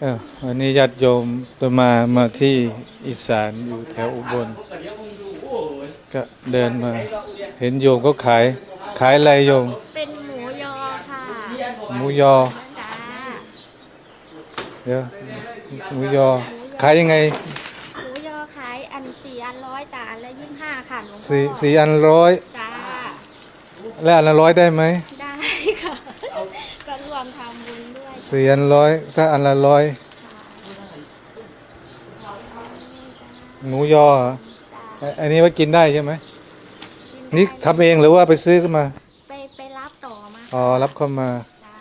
เออวันนี้ญาติโยมตัวมามาที่อีสานอยู่แถวอุบล ก็เดินมา เห็นโยมก็ขาย ขายอะไรโยม เป็นหมูยอค่ะหมูยอจ้าเดี๋ยวหมูยอ ขายยังไง หมูยอขายอันสี่อันร้อยจ้าอันละยี่สิบห้าค่ะหลวงพ่อสี่สี่อันร้อยจ้าและอันละร้อยได้ไหมได้ค่ะก็รวมทำบุญด้วย สี่อันร้อยถ้าอันละร้อยค่ะหมูยอเหรอจ้าอันนี้ว่ากินได้ใช่ไหมกินี่ได้ทำเองหรือว่าไปซื้อขึ้นมา ไปไปรับต่อมาอ๋อรับเข้ามาจ้า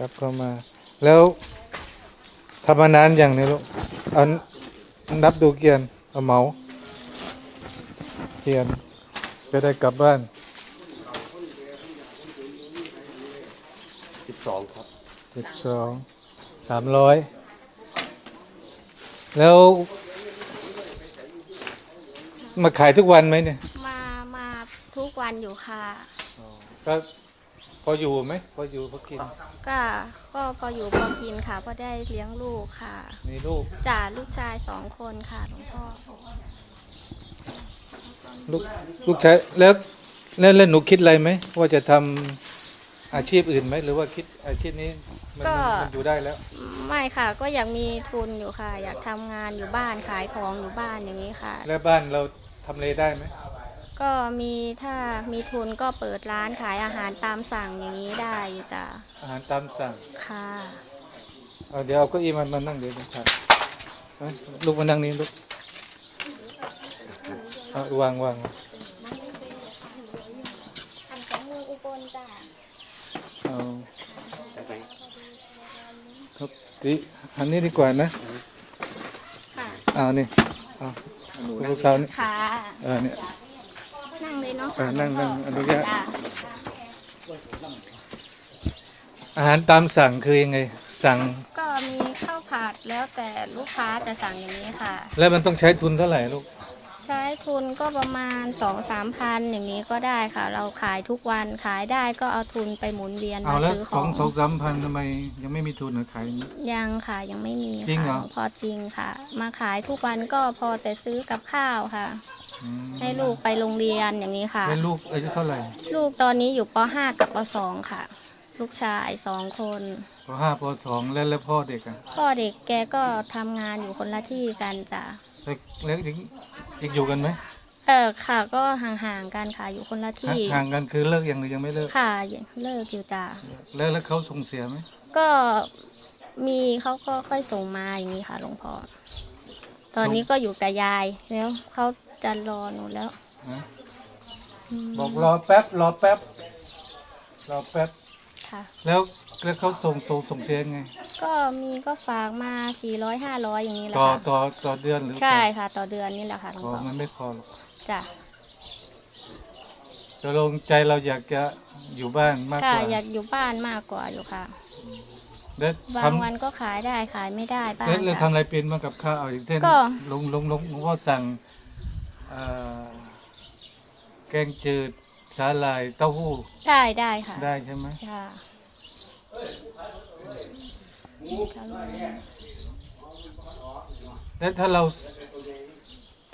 รับเข้ามา แล้วทำมานานอย่างนี้ลูกเอานับดูเกียนเอาเหมาเกียนจะได้กลับบ้าน สิบสองครับสิบสองสามร้อยแล้ว มาขายทุกวันไหมเนี่ยมามาทุกวันอยู่ค่ะก็พออยู่ไหมพออยู่พอกิน ก็ก็พออยู่พอกินค่ะพอได้เลี้ยงลูกค่ะมีลูกจ่าลูกชายสองคนค่ะหลวงพ่อลูกลูกชายแล้วแล้วแล้วหนูคิดอะไรไหมว่าจะทำ อาชีพอื่นไหมหรือว่าคิดอาชีพนี้มันมันมันอยู่ได้แล้ว ไม่ค่ะ ก็อยากมีทุนอยู่ค่ะ อยากทำงานอยู่บ้านขายของอยู่บ้านอย่างนี้ค่ะ แล้วบ้านเราทำเลได้ไหมก็มีถ้ามีทุนก็เปิดร้านขายอาหารตามสั่งอย่างนี้ได้อยู่จ้ะอาหารตามสั่งค่ะ เอาเดี๋ยวเอาเก็อีมันมานั่งเดี๋ยวนะครับเอาลูกมานั่งนี้ลูกเอาวางวางอันของมืออุบลจ้ะ เอาทุบติอันนี้ดีกว่านะค่ะเอานี่เอาลูกสาวนี่ค่ะเออเนี่ยนั่งเลยเนาะเออนั่งนั่งอนุญาตอาหารตามสั่งคือยังไง สั่งก็มีข้าวผัดแล้วแต่ลูกค้าจะสั่งอย่างนี้ค่ะ แล้วมันต้องใช้ทุนเท่าไหร่ลูก ช้ทุนก็ประมาณสองสามพันอย่างนี้ก็ได้ค่ะ เราขายทุกวันขายได้ก็เอาทุนไปหมุนเวียนเอามาแล้วซื้อขสอองงสองสามพันทำไมยังไม่มีทุนเหรอขายอย่างนี้ยังค่ะยังไม่มีจริงเหรค่ะอพอจริงค่ะ มาขายทุกวันก็พอแต่ซื้อกับข้าวค่ะ อืมให้ลูกไปโรงเรียนอย่างนี้ค่ะ แล้วลูกอายุเท่าไหร่ลูกตอนนี้อยู่ป .5 กับป .2 ค่ะ ลูกชายสองคนปห้าปสองแล้วแล้วพ่อเด็กอะพ่อเด็กแกก็ทำงานอยู่คนละที่กันจ้ะ แล้วแล้วอีกอีกอยู่กันไหมเออค่ะก็ห่างๆกันค่ะอยู่คนละที่ห่างกันคือเลิกยังหรือยังไม่เลิกค่ะเลิกอยู่จ้ะแล้วแล้วเขาส่งเสียไหมก็มีเขาก็ค่อยส่งมาอย่างนี้ค่ะหลวงพ่อตอนนี้ก็อยู่กับยายแล้วเขาจะรอหนูแล้วฮะมบอกรอแป๊บรอแป๊บรอแป๊บ ค่ะ แล้วแล้วเขาส่งส่งส่งเสียไง ก็มีก็ฝากมาสี่ร้อยห้าร้อยอย่างนี้แหละต่อค่ะต่อต่อเดือนหรือใช่ค่ะ ต่อเดือนนี่แหละค่ะหลวงต่อพ่อมันไม่พอหรอกจ้ะแต่ลงใจเราอยากจะอยู่บ้านมากกค่ะว่าอยากอยู่บ้านมากกว่าอยู่ค่ะ แล้วบาทงวันก็ขายได้ขายไม่ได้บ้าำงแล้วแล้วจ้ะทำอะไรเป็นมางกับข้าวเอาอย่างเช่นก็ ลงลงลงหลวงพ่อสั่งเอ่อแกงจืด สาหร่ายเต้าหู้ได้ได้ค่ะได้ใช่ไหมใช่ค่ะแล้วถ้าเรา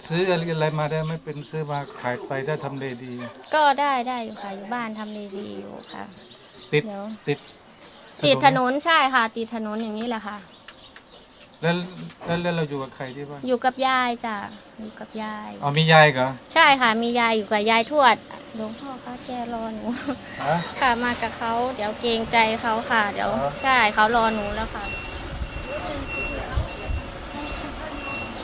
ซื้ออะไรมาได้ไหม่เป็นซื้อมาขายไปถ้าทำเลดี ก็ได้ได้อยู่ค่ะอยู่บ้านทำดีๆอยู่ค่ะ ติดเดี๋ยว ติดติดถนนใช่ค่ะ ติดถนนอย่างนี้แหละค่ะ แล้วแล้วแล้วเราอยู่กับใครที่บ้านอยู่กับยายจ้ะอยู่กับยาย อ๋อมียายเหรอใช่ค่ะ มียายอยู่กับยายทวดหลวงพ่อคะแกรอหนูฮะ ค่ะมากับเขาเดี๋ยวเกรงใจเขาค่ะ เดี๋ยวอ๋อ ใช่เขารอหนูแล้วค่ะ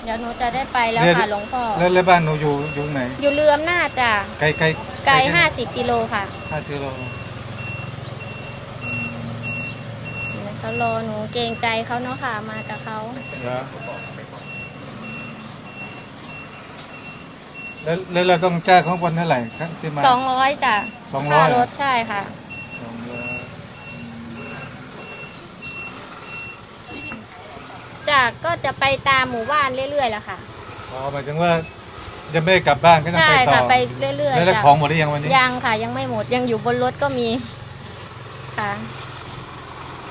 เดี๋ยวหนูจะได้ไปแล้วค่ะหลวงพ่อแล้วแล้วบ้านหนูอยู่อยู่ไหนอยู่เรืออำนาจจ้ะไกลไกลไกลแค่ไหนห้าสิบกิโลค่ะ ห้ากิโล เขารอหนูเกรงใจเขาเนาะค่ะ มากับเขาเหรอแล้วแล้วเราต้องจ้างของคนเท่าไหร่ครับที่มา สองร้อยจ้ะสองร้อย ค่ารถใช่ค่ะ สองร้อยจากก็จะไปตามหมู่บ้านเรื่อยๆแหละค่ะ อ๋อหมายถึงว่ายังไม่ได้กลับบ้านก็ต้องใช่ไปต่ค่ะอไปเรื่อยแล้วๆได้จ้ะ ของหมดหรือยังวันนี้ยังค่ะ ยังไม่หมดยังอยู่บนรถก็มีค่ะ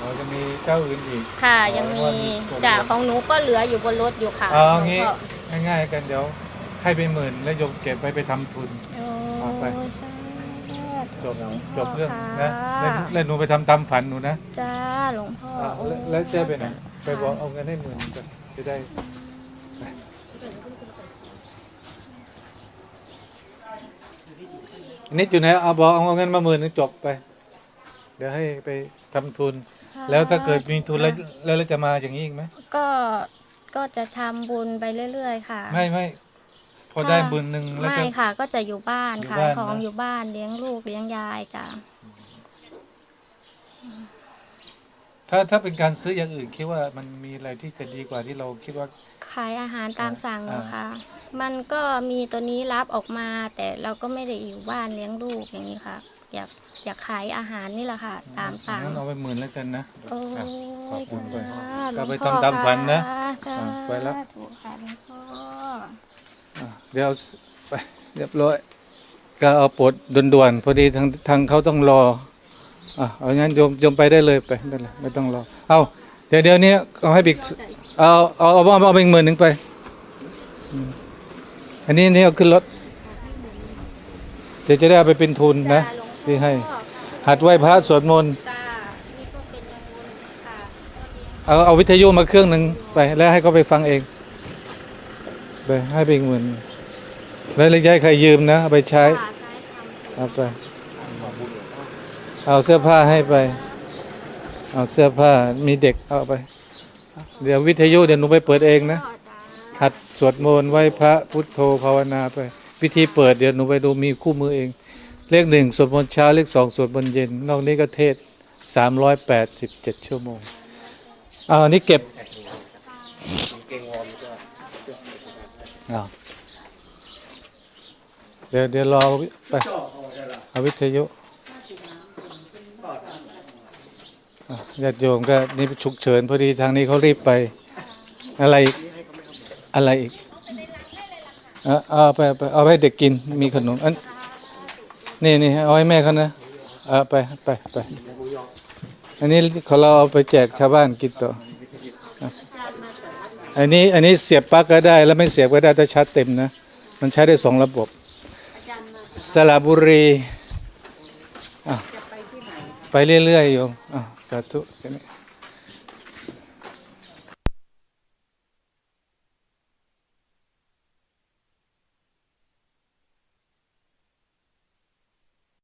เราจะมีเจ้าอื่นอีก ค่ะ ยังมีว่ามีส่วนจากรวมของหนูก็เหลืออยู่บนรถอยู่ค่ะเอาหลวงงี้พ่อง่ายๆกันเดี๋ยวให้ไปหมื่นแล้วโยมเก็บไปไปทำทุน โอ้เอาไป สาจธุบหลวงจพ่อบเรื่องค่ะนะแล้วแล้วหนูไปทำตามฝันหนูนะจ้าหลวงพ่ออ่าโอ้แล้วแล้วเจ๊ไปไหนไปบอกค่ะเอาเงินให้หมื่นก่อนจะได้ไปนิดอยู่ไหนเอาบอกเอาเงินมาหมื่นนึงจบไป เดี๋ยวให้ไปทำทุนค่ะ แล้วถ้าเกิดมีทุนแล้วแล้วเราจะมาอย่างนี้อีกไหมก็ก็จะทำบุญไปเรื่อย ๆ ค่ะ ไม่ไม่พอได้บุญหนึ่งแล้วไม่จะ ค่ะ ก็จะอยู่บ้านอยู่ขายบ้านของนะ อยู่บ้านเลี้ยงลูกเลี้ยงยายจ้ะถ้าถ้าเป็นการซื้ออย่างอื่นคิดว่ามันมีอะไรที่จะดีกว่าที่เราคิดว่า ขายอาหารตามสั่งอ่า นะคะ มันก็มีตัวนี้รับออกมา แต่เราก็ไม่ได้อยู่บ้านเลี้ยงลูกอย่างนี้ค่ะ อยากอยากขายอาหารนี่แหละค่ะ ตามสั่งงั้นเอาไปหมื่นแล้วกันนะ โอ้อะยขอบคุณไปค่ะก็ไปหลวงพ่อทำตามฝันนะค่อะไปแล้ว สาธุค่ะหลวงพ่ออะเดี๋ยวไปเรียบร้อย ก็เอาปลดด่วนๆพอดีทางทางเขาต้องรออะเอางั้นโยมโยมไปได้เลยไปได้เลยไม่ต้องรอ เอาเดี๋ยวเดี๋ยวนี้เอาให้บิ๊กเอาเอาเอาเอาเอาไปอีกหมื่นหนึ่งไปอืมอันนี้นี่เอาขึ้นรถเดี๋ยวจะได้เอาไปเป็นทุนนะ จ้าหลวงพ่อ ที่ให้ หัดไหว้พระสวดมนต์จ้านี่ก็เป็นอย่างบุญค่ะเอาเอาวิทยุมาเครื่องหนึ่งไป แล้วให้เขาไปฟังเองไปให้ไปอีกหมื่นแล้วระยะใครยืมนะเอาไปใช้ค่ะใช้ทำเอาไปเอาเสื้อผ้าให้ไป เอาเสื้อผ้ามีเด็กเอาไป เดี๋ยววิทยุเดี๋ยวหนูไปเปิดเองนะพ่อจ้าหัดสวดมนต์ไหว้พระพุทโธภาวนาไป พิธีเปิดเดี๋ยวหนูไปดูมีคู่มือเอง เลขหนึ่งสวดมนต์เช้า เลขสองสวดมนต์เย็น นอกนี้ก็เทศสามร้อยแปดสิบเจ็ดชั่วโมงเอาอันนี้เก็บเอาเดี๋ยวเดี๋ยวรอไปเอาวิทยุญาติโยมก็นี่ฉุกเฉินพอดีทางนี้เขารีบไป อะไรอะไรอีก เอาเอาไปไปเอาให้เด็กกินมีขนมอัน นี่นี่เอาให้แม่เขานะเอาไปไปไปอันนี้เขาเราเอาไปแจกชาวบ้านกินต่ออันนี้อันนี้เสียบปลั๊กก็ได้ แล้วไม่เสียบก็ได้ถ้าชาร์จเต็มนะ มันใช้ได้สองระบบสระบุรีอะไปเรื่อยๆโยมอะสาธุแค่นี้